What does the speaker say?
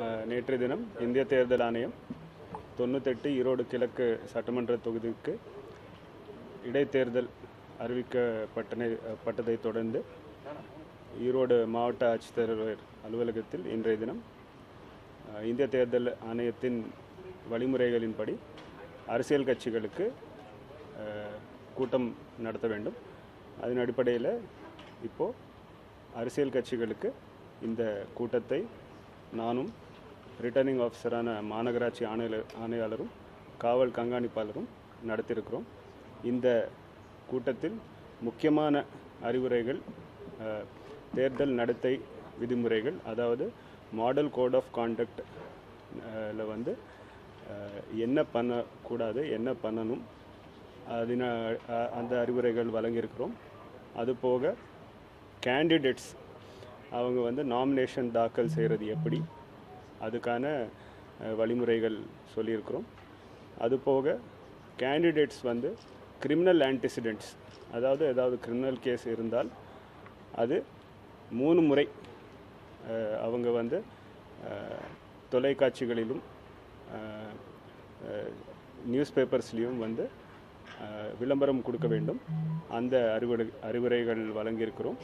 நேற்று நேற்றைய தினம் இந்திய தேர்தல் ஆணையம் தொண்ணூத்தெட்டு ஈரோடு கிழக்கு சட்டமன்ற தொகுதிக்கு இடைத்தேர்தல் அறிவிக்கப்பட்டனை பட்டதை தொடர்ந்து ஈரோடு மாவட்ட ஆட்சித்தலைவர் அலுவலகத்தில் இன்றைய தினம் இந்திய தேர்தல் ஆணையத்தின் வழிமுறைகளின்படி அரசியல் கட்சிகளுக்கு கூட்டம் நடத்த வேண்டும். அதன் அடிப்படையில் இப்போது அரசியல் கட்சிகளுக்கு இந்த கூட்டத்தை நானும் ரிட்டர்னிங் ஆஃபீஸரான மாநகராட்சி ஆணைய ஆணையாளரும் காவல் கண்காணிப்பாளரும் நடத்தியிருக்கிறோம். இந்த கூட்டத்தில் முக்கியமான அறிவுரைகள் தேர்தல் நடத்தை விதிமுறைகள் அதாவது மாடல் கோட் ஆஃப் கான்டக்ட் வந்து என்ன பண்ணக்கூடாது என்ன பண்ணணும் அதின அந்த அறிவுரைகள் வழங்கியிருக்கிறோம். அதுபோக கேண்டிடேட்ஸ் அவங்க வந்து நாமினேஷன் தாக்கல் செய்கிறது எப்படி அதுக்கான வழிமுறைகள் சொல்லியிருக்கிறோம். அதுபோக கேண்டிடேட்ஸ் வந்து கிரிமினல் ஆன்டிசிடென்ட்ஸ் அதாவது ஏதாவது கிரிமினல் கேஸ் இருந்தால் அது மூணு முறை அவங்க வந்து தொலைக்காட்சிகளிலும் நியூஸ் பேப்பர்ஸ்லேயும் வந்து விளம்பரம் கொடுக்க வேண்டும். அந்த அறிவுரை அறிவுரைகள் வழங்கியிருக்கிறோம்.